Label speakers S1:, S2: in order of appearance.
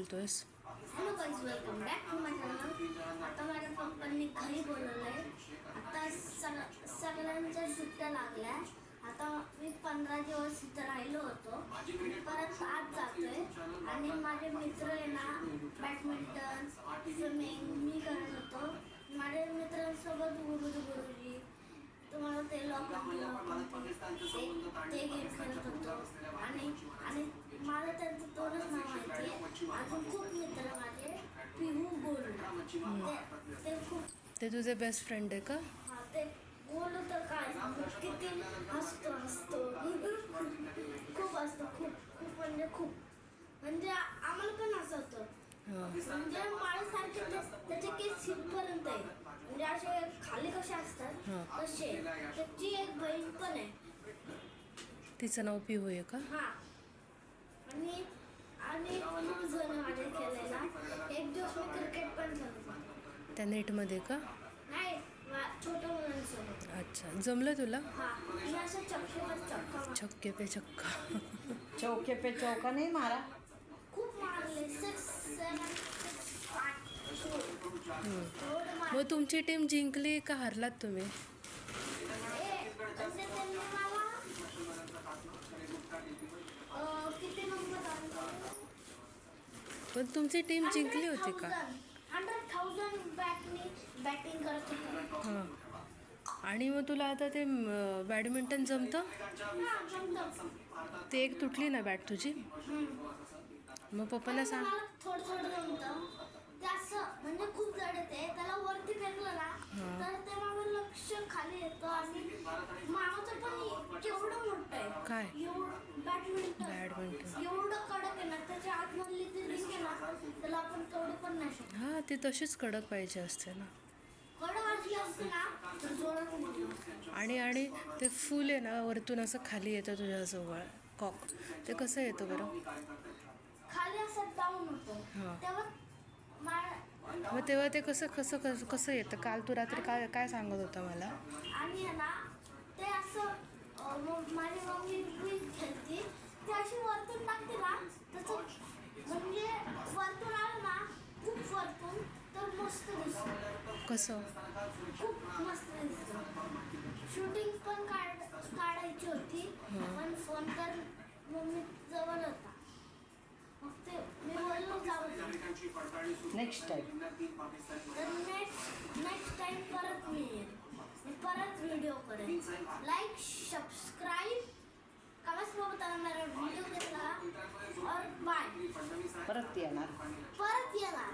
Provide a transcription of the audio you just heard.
S1: बोलतोयस
S2: hello guys welcome back to my channel आता माझ्या पप्पांनी घरी बोलवलंय आता सग सगळ्यांच्या सुट्ट्या लागल्या. आता मी पंधरा दिवस इथं राहिलो होतो. परत आज जातोय. आणि माझे मित्र आहे ना बॅडमिंटन होतो आणि आणि मला त्यांचं नाव माहिती अजून खूप मित्र माझे पिहू ते ते खूप
S1: ते तुझे बेस्ट फ्रेंड आहे का?
S2: हा. ते गोल्ड तर काय सांगू किती हसतो हसतो खूप असतो खूप खूप म्हणजे खूप म्हणजे आम्हाला पण हसवतो
S1: हां
S2: म्हणजे माझ्यासारखे ते- त्याचे केस हितपर्यंत आहे. म्हणजे असे खाली कसे असतात
S1: हा.
S2: तसे. त्याची एक बहीण पण आहे.
S1: तिचं नाव पिहू आहे का?
S2: हा. आणि आणि खूप जण माझे खेळायला. एक दिवस मी क्रिकेट पण.
S1: त्या नेटमध्ये का?
S2: नाही वा- छोट्या मुलांसोबत.
S1: अच्छा. जमलं तुला?
S2: हा. मी असं चक्कीवर चक्का मार-
S1: छक्के पे छक्का
S3: चौके पे चौका नहीं मारा?
S2: खूप मारले. सिक्स सेवन सिक्स फाय एवढं मार
S1: मग तुमची टीम जिंकली का हारलात तुम्ही? पण तुमची टीम जिंकली होती का हां आणि मग तुला आता ते बॅडमिंटन जमतं. ते एक तुटली ना बॅट तुझी. मग पप्पाला सांग
S2: मला थोडं थोडं जमतं ते असं म्हणजे खूप त्याला वरती फेकलं ना तर ते माझं लक्ष खाली येतं आणि मामाचं पण केवढं मोठं आहे.
S1: काय?
S2: बॅडमिंटन
S1: बॅडमिंटन
S2: एवढं कडक आहे ना त्याच्या आतमधली ती रिंग आहे ना त्याला आपण पण नाही शकतो.
S1: हां ती तशीच कडक पाहिजे असते ना.
S2: कडक वाजली असते ना तर जोरात उडली.
S1: आणि आणि ते फूल आहे ना वरतून असं खाली येतं तुझ्याजवळ कॉक. ते कसं येतं बरं?
S2: खाली असं डाऊन होतो.
S1: हा.
S2: तेव्हा
S1: मग तेव्हा ते कसं कसं कसं कसं येतं? काल तू रात्री काय काय सांगत होता मला?
S2: आणि आहे ना ते असं मग माझी मम्मी ते अशी वरतून टाकते ना तसं म्हणजे वरतून आलं ना खूप वरतून तर मस्त दिसतं.
S1: कसं?
S2: खूप मस्त दिसतं. शूटिंग पण काढ काढायची होती. पण फोन तर मम्मी जवळ होता.
S3: नेक्स्ट टाइम
S2: तर नेक्स्ट नेक्स्ट टाइम परत मी परत व्हिडिओ करेन. लाईक सबस्क्राईब कमेंट्सबाबत मेरा व्हिडिओ घेतला और बाय
S3: परत येणार.
S2: परत येणार.